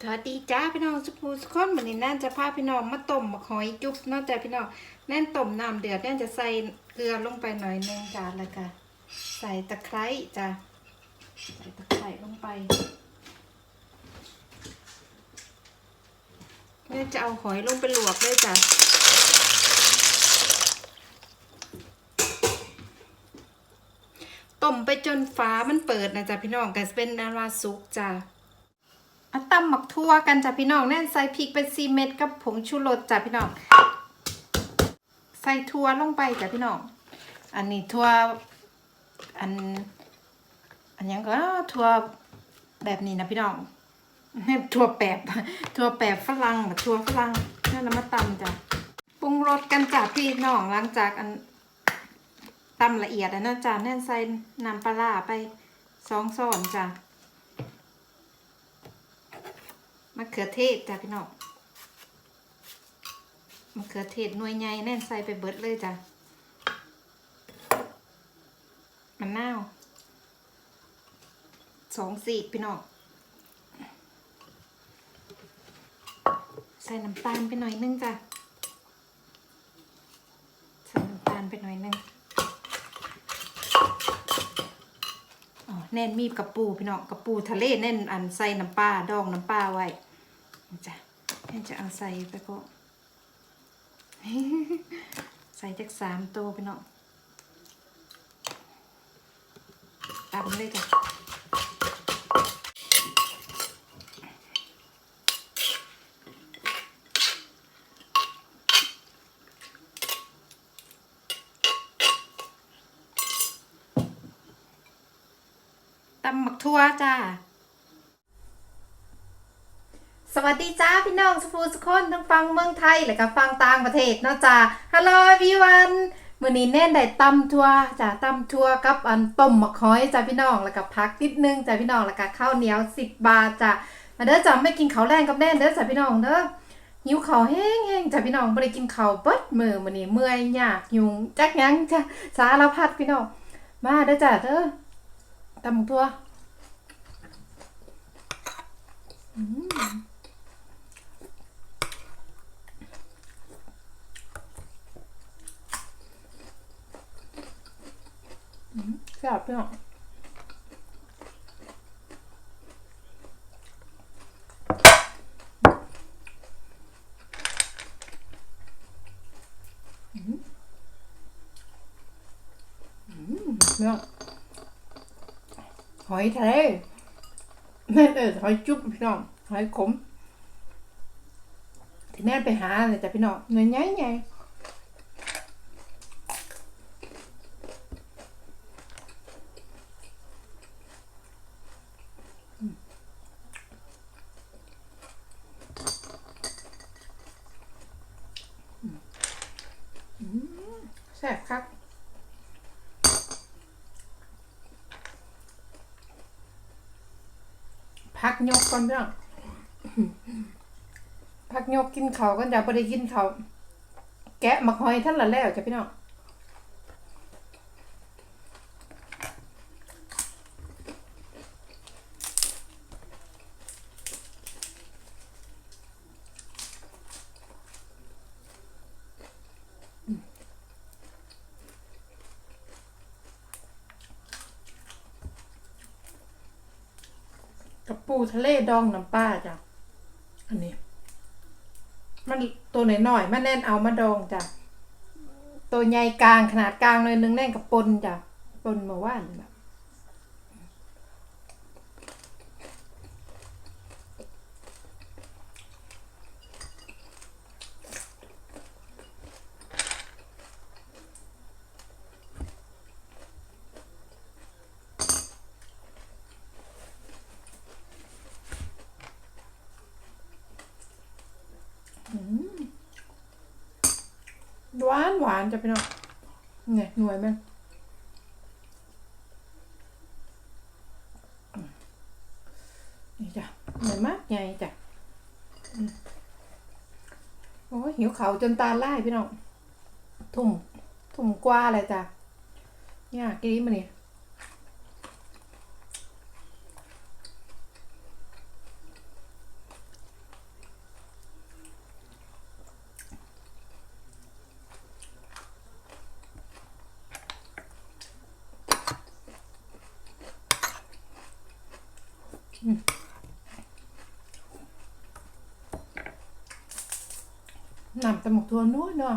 สวัสดีจ้าพี่น้องสุภูสุขคนวันนี้นั่นจะพาพี่น้องมาต้มมะหอยจุ๊บนอกจากพี่น้องแน่นต้มน้ำเดือดแน่นจะใส่เกลือลงไปหน่อยนึงจ้าแล้วก็ใส่ตะไคร้จ้าใส่ตะไคร้ลงไปแม่จะเอาหอยลงไปลวกเลยจ้าต้มไปจนฟ้ามันเปิดนะจ้าพี่น้องก็จะเป็นนาราสุกจ้า เอาตำหมักทั่วกันจ้ะพี่น้องแน่นใส่พริกเป็นซีเม็ดกับผงชูรสจ้ะพี่น้อง ใส่ทั่วลงไปจ้ะพี่น้อง อันนี้ทั่วอัน อันยังก็ทั่วแบบนี้นะพี่น้องทั่วแปบทั่วแปบฝรั่งแบบทั่วฝรั่งนั่นเรามาตำจ้ะปรุงรสกันจ้ะพี่น้องหลังจากอันตำละเอียดแล้วนะจ้ะแน่นใส่น้ำปลาไปสองช้อนจ้ะ มะเขือเทศจ้ะพี่น้องมะเขือเทศหน่วยใหญ่แน่นใส่ไปเบิดเลยจ้ะมะนาวสองสีกพี่น้องใส่น้ำตาลไปหน่อยนึงจ้ะใส่น้ำตาลไปหน่อยนึงอ๋อ แน่นมีกระปูพี่น้องกระปูทะเลแน่นอันใส่น้ำปลาดองน้ำปลาไว้จ้ะแน่นจะเอาใส่ไปก็ใส่จากสามตัวไปเนาะตามเลยจ้ะ ตำหมักทั่วจ้า สวัสดีจ้าพี่น้องสุภูสุคนทั้งฟังเมืองไทยและก็ฟังต่างประเทศเนาะจ้าฮัลโหลพี่วันมื้อนี้แน่นได้ตำทัวจ้าตำทัวกับอันต้มหมะขอยจ้าพี่น้องแล้วก็พักนิดนึงจ้าพี่น้องแล้วก็ข้าวเหนียว10บบาทจ้ามาเด้อจ้าไม่กินข้าวแรงกับแน่นเด้อจ้าพี่น้องเด้อหิวเขาแห้งๆจ้าพี่น้องบ่ได้กินข้าวเบิดมื้อมื้อนี้เมื่อยยากยุงจักยังจ้าสารพัดพี่น้องมาเด้อจ้าเด้อ ตำทัวอืมแซ่บพี่น้องอืมอืมพี่น้อง หอยทะเลแม่เออหอยจุ๊บพี่น้องหอยขมที่แม่ไปหาเลยจ้ะพี่น้องเนื้อใหญ่ใหญ่แซ่บครับ พักยกก่อนพี่น้องพักยกกินเขาวกันจะไปได้กินเขาแกะมะคอยท่านละแล้วจ้ะพี่น้อง ทะเลดองน้ำปลาจ้ะ อันนี้ มันตัวหน่อยๆมันแน่นเอามาดองจ้ะ ตัวใหญ่กลางขนาดกลางเลยนึงแน่นกับปนจ้ะ ปนมาว่านแบบ หวานหวานจะพี่น้องเนี่ยหน่วยมันนี่จ้ะหน่วยมากใหญ่จ้ะโอ้หิวเขาจนตาไล่พี่น้อง ทุ่ม ทุ่มกว่าเลยจ้ะเนี่ยกินมาเนี่ย นำตะหมกทัวนู้นเนาะ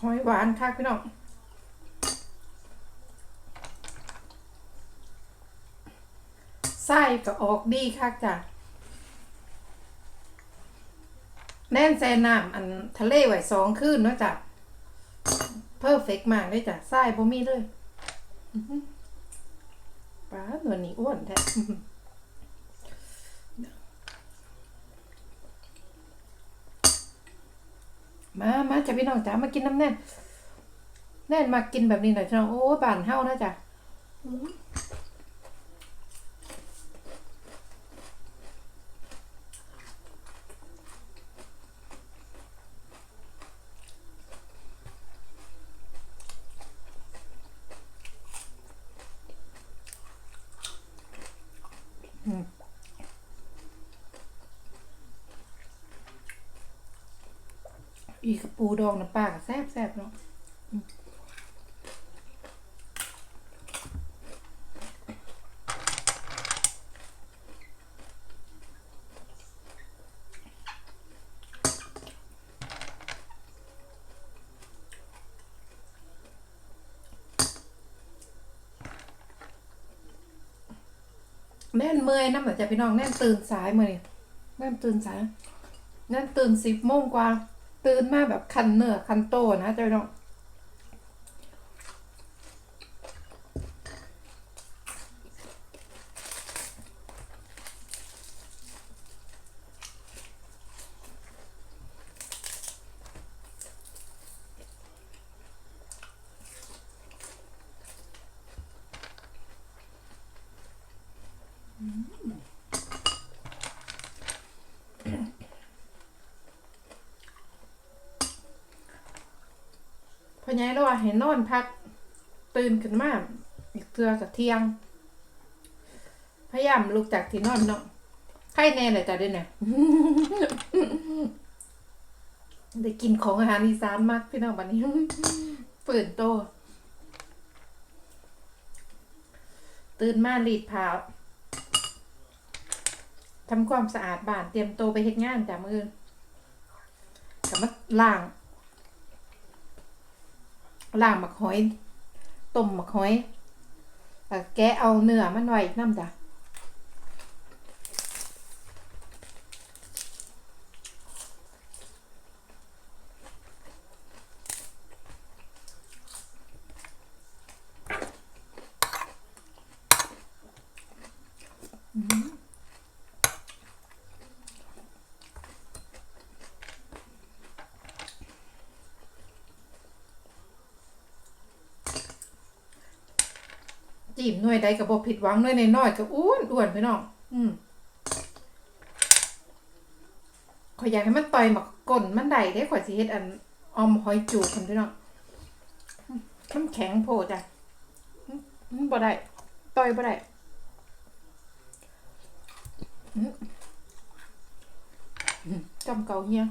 หอยหวานค่ะพี่น้องไส้ก็ออกดีค่ะจ้ะแน่นแซน้ำอันทะเลไหวสองคืนเนาะจ้ะเพอร์เฟกมากเลยจ้ะไส้บ่มีเลยป้าหนวลนี่อ้วนแท้อื้อหือ มามาจ้ะพี่น้องจ้ะมากินน้ำแน่น แน่นมากินแบบนี้หน่อยจ้ะโอ้บานเฮานะจ้ะ อีกปูดองน้ำปลาแซ่บแซ่บเนาะแน่นเมื่อยน้ำเหมือนจะพี่น้องแน่นตื่นสายเมื่อนี่แน่นตื่นสายแน่นตื่นสิบโมงกว่า ตื่นมาแบบคันเนื้อคันโตนะเจ้าน้อง ไงแล้วว่าเห็นนอนพักตื่นขึ้นมาอีกเทือกับเที่ยง พยายามลุกจากที่นอนเนาะไข้แน่เลยจ้ะเด้เนี่ยได้กินของอาหารอีสานมากพี่น้องวันนี้เปิดโต ตื่นมารีดผ้าทำความสะอาดบ้านเตรียมโตไปเฮ็ดงานจ้ะมือกับมาล้าง ล่างหมักหอยต้มหมักหอยแล้วแกะเอาเนื้อมันไว้น้ำจ้ะ จีบหน่วยใดกับบผิดหวังหน่วยในน้อยๆก็อ้วนอ้วนพี่น้องอืมขอยอยากให้มันต่อยหมักก้นมันได้ได้ขอยสิเฮ็ดอันออมหอยจูบกันพี่น้องน้ำแข็งโพดอะอืมบ่ได้ต่อยบ่ได้อืมอืมจำเก่าเฮีย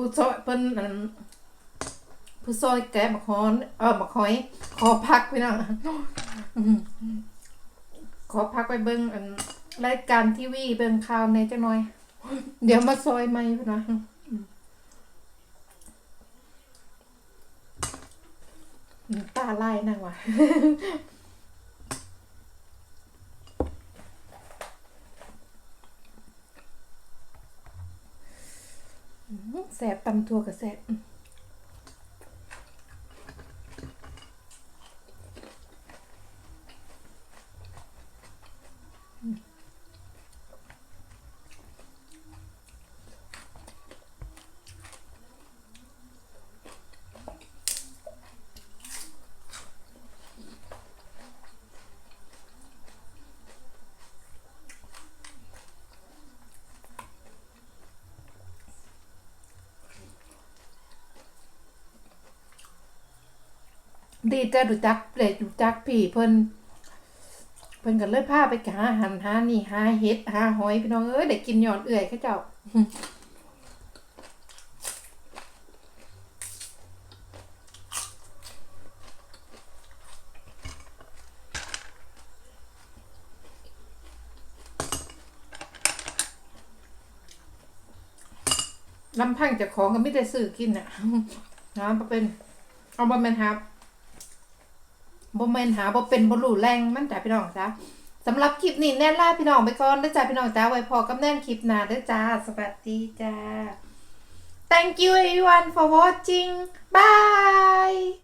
ผู้ซอยเปิ้นอันผู้ซอยแกะบักฮอนเออบักหอยขอพักพี่น้องขอพักไปเบิ่งอันรายการทีวีเบิ่งข่าวในจังหน่อย เดี๋ยวมาซอยใหม่พี่น้องตาไล่นั่งว่ะ อื้อหือ แสบตำทัวกับแสบ ดีจะดูจักเลดดูจักพี่เพิ่นเพิ่นก็เลยพาไปหาหันหานี่หาเห็ดหาหอยพี่น้องเอ้ยได้กินหยอดเอื่อยเขาเจ้าลำพังเจะของก็ไม่ได้ซื้อกินอะน้ำบ่เป็น เอาบ่แม่นหา บ่แม่นหาบ่เป็นบ่รู้แรงมันจ้ะพี่น้องจ้ะสำหรับคลิปนี้แน่ล่าพี่น้องไปก่อนเด้อจ้าพี่น้องจ้าไว้พอกับแน่นคลิปหน้าเด้อจ้าสวัสดีจ้า Thank you everyone for watching bye